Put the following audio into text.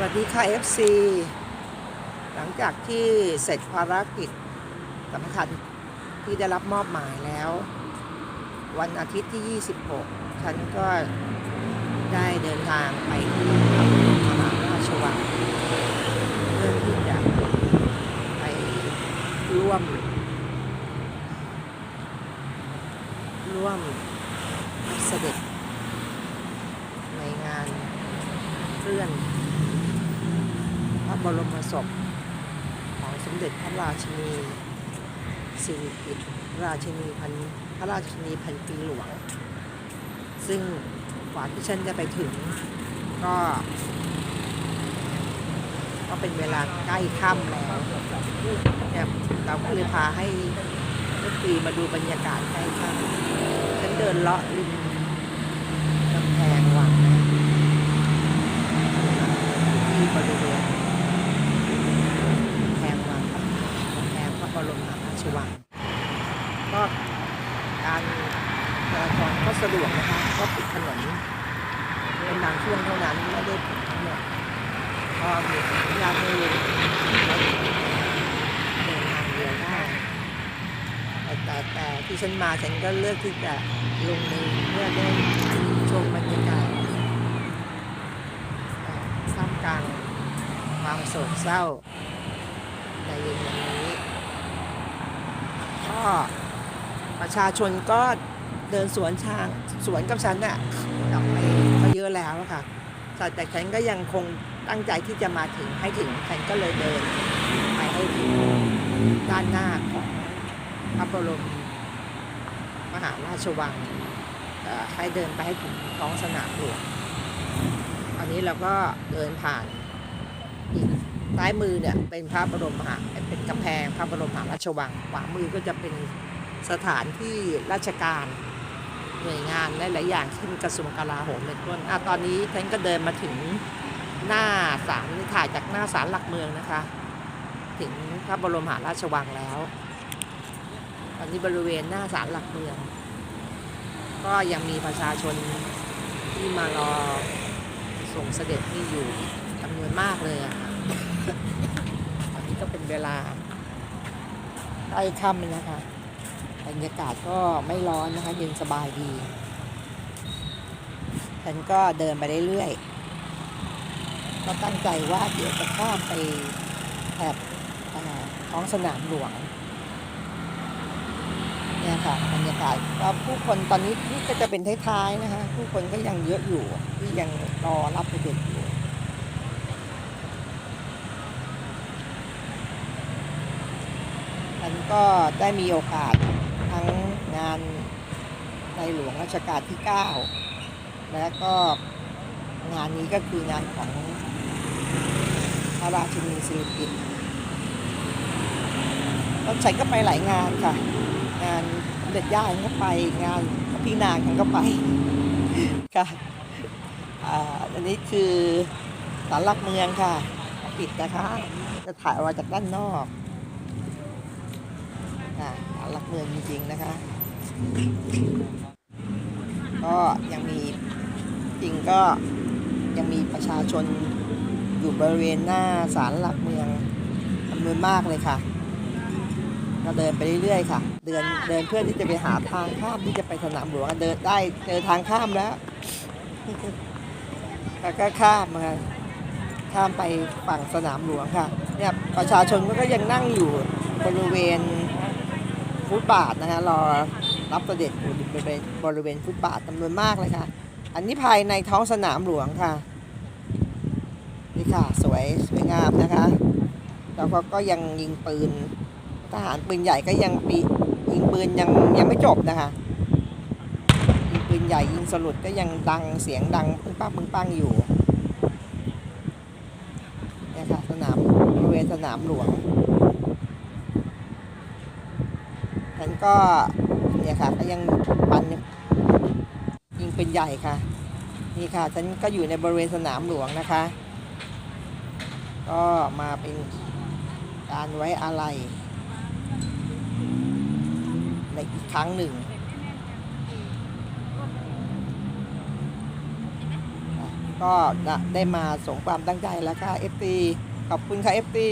วัสดีค่ะ FC หลังจากที่เสร็จภารกิจสำคัญที่ได้รับมอบหมายแล้ว วันอาทิตย์ที่ 26 ฉันก็ได้เดินทางไปที่มหาราชวังเพื่อที่จะไปร่วม ร่วมรับเสด็จในงานเคลื่อน ระบรมศพของสมเด็จพระราชินีสิริกิติ์ราชินีพันพระราชินีพันปีหลวง ซึ่งกว่าที่ฉันจะไปถึงก็ ก็เป็นเวลาใกล้ค่ำแล้วเนี่ยเราก็เลยพาให้ลูกปีมาดูบรรยากาศใกล้ค่ำฉันเดินเลาะริมกำแพงวังนะที่บริเวณ แพงวังแพงพ รมหาราชวังก็การจราจรก็สะดวกนะคะก็ปิดถนนเป็นบางช่วงเท่านั้นไม่ได้ปิดทั้งหมดก็มีญาติไม่รู้เดินทางเดียวได้แต่แต่ที่ฉันมาฉันก็เลือกที่จะลงมือเพื่อได้ชมบรรยากาศท่ามกลางความโศกเศร้า ในเย็นวันนี้ก็ประ ชาชนก็เดินสวนทางสวนกับฉันน่ะกลับไปก็เยอะแล้วค่ะแต่ฉันก็ยังคงตั้งใจที่จะมาถึงให้ถึงฉันก็เลยเดินไปให้ถึงด้านหน้าของพระบรมมหาราชวังให้เดินไปให้ถึงท้องสนามหลวงอันนี้เราก็เดินผ่านอีกซ้ายมือเนี่ยเป็นพระบรมมหาเป็นกำแพงพระบรมมหาราชวังขวามือก็จะเป็น สถานที่ราชการหน่วยงานและหลายอย่างเช่นกระทรวงกลาโหมเป็นต้นตอนนี้ท่านก็เดินมาถึงหน้าศาลถ่ายจากหน้าศาลหลักเมืองนะคะ ถึงพระบรมหาราชวังแล้ว ตอนนี้บริเวณหน้าศาลหลักเมือง ก็ยังมีประชาชนที่มารอส่งเสด็จนี่อยู่จำนวนมากเลยอะค่ะตอนนี้ก็เป็นเวลาใกล้ค่ำแล้วนะคะ บรรยากาศก็ไม่ร้อนนะคะเย็นสบายดีฉันก็เดินไปเรื่อยๆก็ตั้งใจว่าเดี๋ยวจะข้ามไปแถบท้องสนามหลวงเนี่ยค่ะบรรยากาศก็ผู้คนตอนนี้นี่ก็จะเป็นท้ายๆนะคะผู้คนก็ยังเยอะอยู่ที่ยังรอรับเด็จอยู่ฉันก็ได้มีโอกาส ทั้งงานในหลวงรัชกาลที่ 9 และก็งานนี้ก็คืองานของพระราชินีสิริกิติ์แล้วฉันก็ไปหลายงานค่ะ งานเด็จย่าฉันก็ไปงานพี่นางฉันก็ไปค่ะอันนี้คือศาลหลักเมืองค่ะปิดนะคะ จะถ่ายออกมาจากด้านนอกอ่า หลักเมืองจริงๆนะคะ ก็ยังมีจริงก็ยังมีประชาชนอยู่บริเวณหน้าศาลหลักเมืองจำนวนมากเลยค่ะก็เดินไปเรื่อยๆค่ะ เดินเดินเพื่อที่จะไปหาทางข้ามที่จะไปสนามหลวงเดินได้เจอทางข้ามแล้วแล้วก็ข้ามมาข้ามไปฝั่งสนามหลวงค่ะเนี่ยประชาชนก็ยังนั่งอยู่บริเวณ ฟุตบาทนะคะรอรับเสด็จอยู่บริเวณบริเวณฟุตบาทจำนวนมากเลยค่ะ อันนี้ภายในท้องสนามหลวงค่ะ นี่ค่ะ สวยสวยงามนะคะแล้วก็ก็ยังยิงปืนทหารปืนใหญ่ก็ยังปียิงปืนยังยังไม่จบนะคะยิงปืนใหญ่ยิงสลุดก็ยังดังเสียงดังปึ้งปังปึ้งปังอยู่เนี่ยค่ะสนามบริเวณสนามหลวงฉัน ก็เนี่ยค่ะก็ยังปันยิงเปืนใหญ่ค่ะ นี่ค่ะฉันก็อยู่ในบริเวณสนามหลวงนะคะ ก็มาเป็นการไว้อาลัยในอีกครั้งหนึ่งก็ได้มาสงความตั้งใจแล้วค่ะเอฟตีขอบคุณค่ะเอฟตี